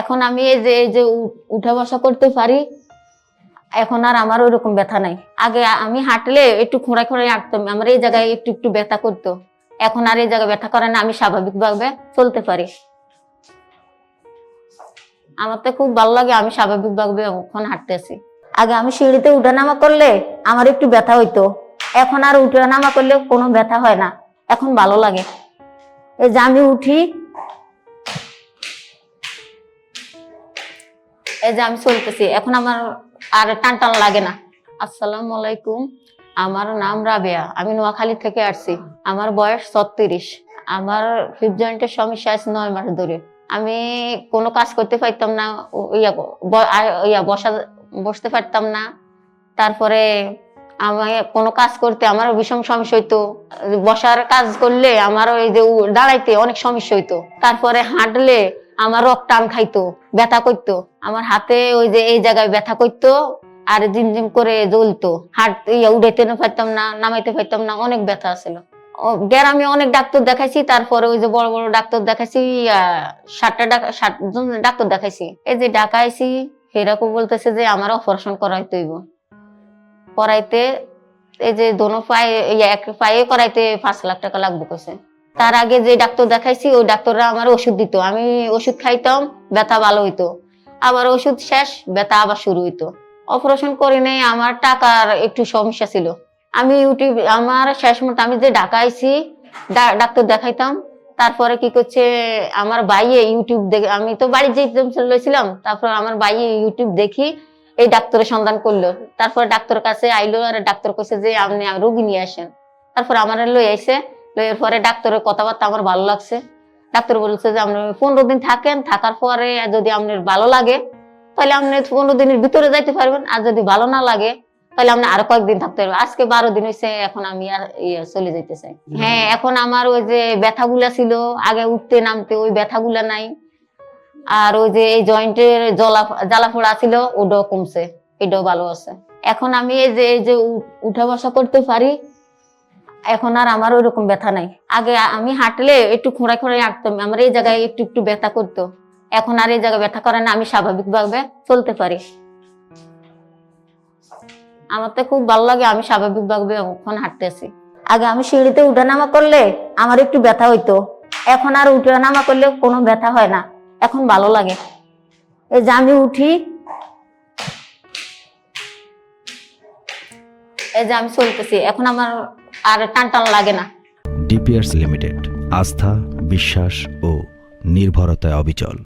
এখন আমি এই যে এই যে উঠা বসা করতে পারি, এখন আর আমার ওইরকম ব্যথা নাই। আগে আমি হাঁটলে একটু খোঁড়ায় খোঁড়ায় হাঁটতাম, আমার এই জায়গায় একটু একটু ব্যথা করতো। এখন আর এই জায়গায় ব্যথা করে না, আমি স্বাভাবিকভাবে চলতে পারি। আমার তো খুব ভালো লাগে, আমি স্বাভাবিকভাবে এখন হাঁটতেছি। আগে আমি সিঁড়িতে উঠা নামা করলে আমার একটু ব্যথা হইতো। এখন আর উঠে নামা করলে কোনো ব্যথা হয় না। এখন ভালো লাগে। এই যে আমি উঠি এই যে আমি চলতেছি, এখন আমার আর টান টান লাগে না। আসসালামু আলাইকুম, আমার নাম রাবেয়া, আমি নোয়াখালী থেকে আসছি। আমার বয়স ছত্রিশ, আমার হিপ জয়েন্টের সমস্যা আছে নয় মাস ধরে। আমি কোনো কাজ করতে পারতাম না ইয়া ইয়া, বসা, বসতে পারতাম না। তারপরে আমি কোনো কাজ করতে আমার ভীষণ সমস্যা হইতো। বসার কাজ করলে আমার ওই যে দাঁড়াইতে অনেক সমস্যা হইতো। তারপরে হাঁটলে আমার রক টান খাইতো ব্যথা করতো। আমার হাতে ওই যে এই জায়গায় ব্যথা করতো আর জিমজিম করে জ্বলতো। হাট ইয়া উঠাইতে না পারতাম না নামাইতে পারতাম না অনেক ব্যথা ছিল গ্রামে অনেক ডাক্তার দেখাইছি তারপরে ওই যে বড় বড় ডাক্তার দেখাইছি আহ, ষাটটা ডাক- ষাট জন ডাক্তার দেখাইছি। এই যে ডাকাইছি সেরকম বলতেছে যে আমার অপারেশন করাইতে হইব। করাইতে এই যে দোনো পায়ে এক পায়ে করাইতে পাঁচ লাখ টাকা লাগবে কইছে। তার আগে যে ডাক্তার দেখাইছি, ওই ডাক্তাররা আমার ওষুধ দিত। আমি ওষুধ খাইতাম, ব্যথা ভালো হইতো। আবার ওষুধ শেষ, ব্যথা আবার শুরু হইতো। অপারেশন করে নেই, আমার টাকার একটু সমস্যা ছিল। আমি ইউটিউব, আমার শেষ মতো আমি যে ঢাকা ডাক্তার দেখাইতাম। তারপরে কি করছে, আমার বাইয়ে ইউটিউব দেখে, আমি তো বাড়ি যেতে লইছিলাম তারপর আমার বাইয়ে ইউটিউব দেখি, এই ডাক্তারের সন্ধান করল। তারপর ডাক্তারের কাছে আইলো, আর ডাক্তার কইছে যে আপনি রোগী নিয়ে আসেন। তারপর আমার লই আইছে। লইয়ের পরে ডাক্তারের কথাবার্তা আমার ভালো লাগছে। ডাক্তার বলছে যে আপনি পনেরো দিন থাকেন থাকার পরে যদি আপনার ভালো লাগে তাহলে আপনি পনেরো দিনের ভিতরে যাইতে পারবেন। আর যদি ভালো না লাগে তাহলে আপনি আরও কয়েকদিন থাকতে পারবেন। আজকে বারো দিন হয়েছে এখন আমি আর ইয়ে চলে যেতে চাই হ্যাঁ এখন আমার ওই যে ব্যথাগুলা ছিল আগে উঠতে নামতে ওই ব্যথাগুলা নাই। আর ওই যে এই জয়েন্টের জলা জ্বালা ফোড়া ছিল ওটাও কমছে এটাও ভালো আছে। এখন আমি এই যে এই যে উঠা বসা করতে পারি এখন আর আমার ওইরকম ব্যথা নাই। আগে আমি হাঁটলে একটু খোঁড়ায় খোঁড়ায় হাঁটতাম, আমার এই জায়গায় একটু একটু ব্যথা করতো। এখন আর এই জায়গায় ব্যথা করে না, আমি স্বাভাবিকভাবে চলতে পারি। আমার তো খুব ভালো লাগে, আমি স্বাভাবিকভাবে এখন হাঁটতেছি। আগে আমি সিঁড়িতে উঠা নামা করলে আমার একটু ব্যথা হইতো। এখন আর উঠে নামা করলে কোনো ব্যথা হয় না, এখন ভালো লাগে। এই যে আমি উঠি, এই যে আমি চলতেছি, এখন আমার আর টান টান লাগে না। ডিপিয়ার্স লিমিটেড আস্থা বিশ্বাস ও নির্ভরতায় অবিচল।